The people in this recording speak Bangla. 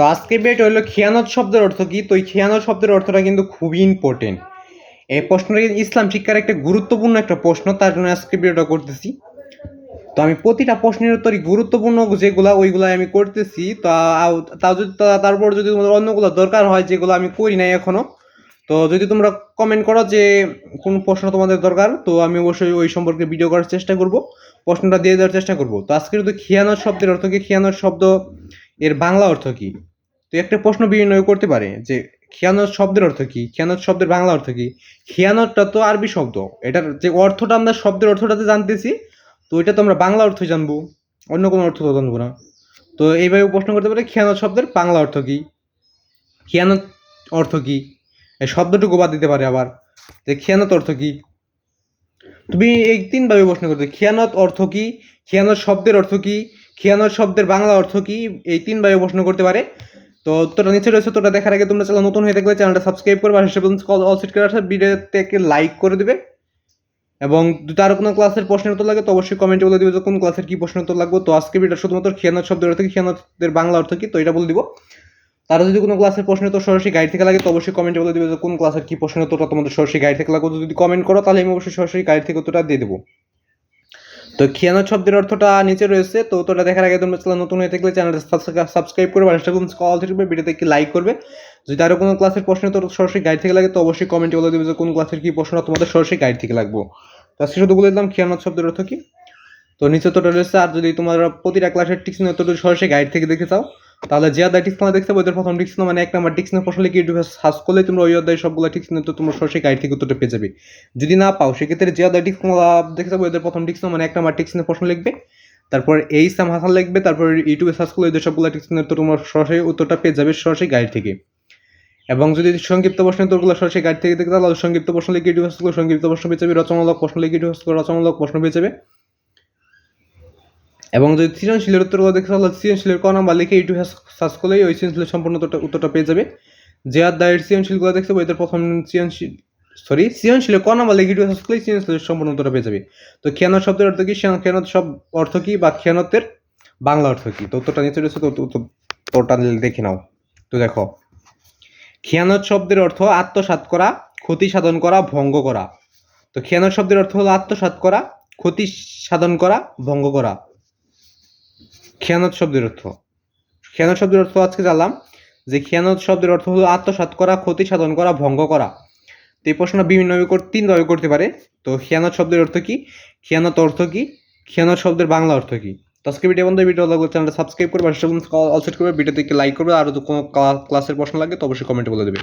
তো আজকে বেট হলো খেয়ানত শব্দের অর্থ কি? তো এই খেয়ানত শব্দের অর্থটা কিন্তু খুবই ইম্পর্টেন্ট এই প্রশ্নটা কিন্তু ইসলাম শিক্ষার একটা গুরুত্বপূর্ণ একটা প্রশ্ন, তার জন্য আজকে ভিডিওটা করতেছি। তো আমি প্রতিটা প্রশ্নের উত্তরই গুরুত্বপূর্ণ, যেগুলা ওইগুলো আমি করতেছি। তা তাও যদি তারপর যদি তোমাদের অন্যগুলো দরকার হয়, যেগুলো আমি করি নাই এখনও তো যদি তোমরা কমেন্ট করো যে কোন প্রশ্ন তোমাদের দরকার, তো আমি অবশ্যই ওই সম্পর্কে ভিডিও করার চেষ্টা করব, প্রশ্নটা দিয়ে দেওয়ার চেষ্টা করব। তো আজকে যদি খিয়ানত শব্দের অর্থ কি? খিয়ানত শব্দ এর বাংলা অর্থ কি? তো একটা প্রশ্ন বিভিন্ন করতে পারে যে খিয়ানত শব্দের অর্থ কি? খিয়ানত শব্দের বাংলা অর্থ কি? খিয়ানতটা তো আরবি শব্দ। এটার যে অর্থটা আমরা শব্দের অর্থটাতে জানতেছি, তো এটা তো আমরা বাংলা অর্থ জানব। অন্য কোনো অর্থ তো জানব না। তো এইভাবে প্রশ্ন করতে পারে, খিয়ানত শব্দের বাংলা অর্থ কি? খিয়ানত অর্থ কি? এই শব্দটুকু বাদ দিতে পারে আবার। যে খিয়ানত অর্থ কি? তুমি এই তিনভাবে প্রশ্ন করতে, খিয়ানত অর্থ কি? খিয়ানত শব্দের অর্থ কি? খিয়ানত শব্দের বাংলা অর্থ কি? এই তিনভাবে প্রশ্ন করতে পারে। তো তোটা নিচে রয়েছে তোটা দেখার আগে তোমরা চ্যানেল নতুন হয়ে থাকলে চ্যানেলটা সাবস্ক্রাইব করবে, আর হিসেবে অল সেট করে আসে ভিডিওতে লাইক করে দিবে। এবং আরও কোনো ক্লাসের প্রশ্নের উত্তর লাগে, তো অবশ্যই কমেন্টে বলে দিবে যে কোন ক্লাসের কি প্রশ্নের উত্তর লাগবে। তো আজকে ভিডিও শুধুমাত্র খিয়ানত শব্দের অর্থ কি? খিয়ানতের বাংলা অর্থ কি? তো এটা বলে দিব। তারা যদি কোনো ক্লাসের প্রশ্নের উত্তর সরাসরি গাইড থেকে লাগে, তো অবশ্যই কমেন্টে বলে দিবে যে কোন ক্লাসের কি প্রশ্নের উত্তরটা তোমাদের সরাসরি গাইড থেকে লাগবে। যদি কমেন্ট করো, তাহলে আমি অবশ্যই সরাসরি গাইড থেকে উত্তরটা দিয়ে দেবো। তো খিয়ানত শব্দের অর্থটা নিচে রয়েছে, তো তোটা দেখার আগে তোমরা চ্যানেল নতুন হয়ে থাকলে চ্যানেলটা সাবস্ক্রাইব করবে সেটা কল থাকবে ভিডিওতে একটি লাইক করবে। যদি আরও কোনো ক্লাসের প্রশ্ন তোর সরাসরি গাইড থেকে লাগে, তো অবশ্যই কমেন্টে বলে দেবে যে কোন ক্লাসের কী প্রশ্ন তোমাদের সরাসরি গাইড থেকে লাগবো। তো আজকে শুধু বলে দিলাম, খিয়ানত শব্দের অর্থ কি? তো নিচে তোটা রয়েছে, আর যদি তোমার প্রতিটা ক্লাসের টিক্স নিয়ে তোর সরাসরি গাইড থেকে দেখে চাও তাহলে যে অধ্যায় টিক্স দেখতে ওদের প্রথম টিক্স মানে এক নাম্বার প্রশ্ন লিখে ইউটিউবে সার্চ করলে তোমরা ওই অধ্যায় সবগুলো টিক্স তো তোমরা সরাসরি গাইড থেকে উত্তরটা পেয়ে যাবে। যদি না পাও, সেক্ষেত্রে যে অধ্যায় টিক্স দেখতে পাবো, ওদের প্রথম টিক্স মানে এক নাম্বার টিক্স প্রশ্ন লিখবে। তারপর এই সাম হাসান লিখবে, তারপর ইউটিউবে সার্চ করলে ওদের সবগুলো টিক্স তো তোমরা সরাসরি উত্তরটা পেয়ে যাবে সরাসরি গাইড থেকে। এবং যদি সংক্ষিপ্ত প্রশ্ন উত্তরগুলো সরাসরি গাইড থেকে দেখতে তাহলে সংক্ষিপ্ত প্রশ্ন লিখে ইউটিউবে সংক্ষিপ্ত প্রশ্ন পেয়ে যাবে, রচনামূলক প্রশ্ন লিখে ইউটিউবে রচনামূলক প্রশ্ন পেয়ে যাবে। এবং যদি সৃজনশীলের উত্তরগুলো দেখতে তাহলে সৃজনশীলের ক নাম্বার লিখে ইউটিউব সার্চ করলেই ওই সৃজনশীলের সম্পূর্ণ উত্তরটা পেয়ে যাবে। যে অধ্যায়ের সৃজনশীলগুলো দেখতে পাবো, এদের প্রথম সৃজনশীল সরি সৃজনশীলের ক নাম্বার লিখে ইউটিউব সার্চ করলেই সৃজনশীলের সম্পূর্ণ উত্তরটা পেয়ে যাবে। তো খেয়ানত শব্দের অর্থ কি? খেয়ানত সব অর্থ কি বা খেয়ানতের বাংলা অর্থ কি? তো উত্তরটা নিচে রয়েছে, তো উত্তরটা দেখে নাও। তো দেখো, খেয়ানত শব্দের অর্থ আত্মসাৎ করা, ক্ষতি সাধন করা, ভঙ্গ করা। তো খেয়ানত শব্দের অর্থ হলো আত্মসাৎ করা, ক্ষতি সাধন করা, ভঙ্গ করা। খেয়ানত শব্দের অর্থ। খেয়ানত শব্দের অর্থ আজকে জানলাম যে খেয়ানত শব্দের অর্থ হলো আত্মসাৎ করা, ক্ষতি সাধন করা, ভঙ্গ করা। তো এই প্রশ্ন বিভিন্নভাবে তিনভাবে করতে পারে। তো খেয়ানত শব্দের অর্থ কি? খেয়ানত অর্থ কি? খেয়ানত শব্দের বাংলা অর্থ কি? তো আজকে ভিডিও বন্ধু ভিডিও লাগবে চ্যানেলটা সাবস্ক্রাইব করবে অলসেট করবে ভিডিওতে লাইক করবে। আর যদি কোনো ক্লাসের প্রশ্ন লাগে তো অবশ্যই কমেন্টে বলে দেবে।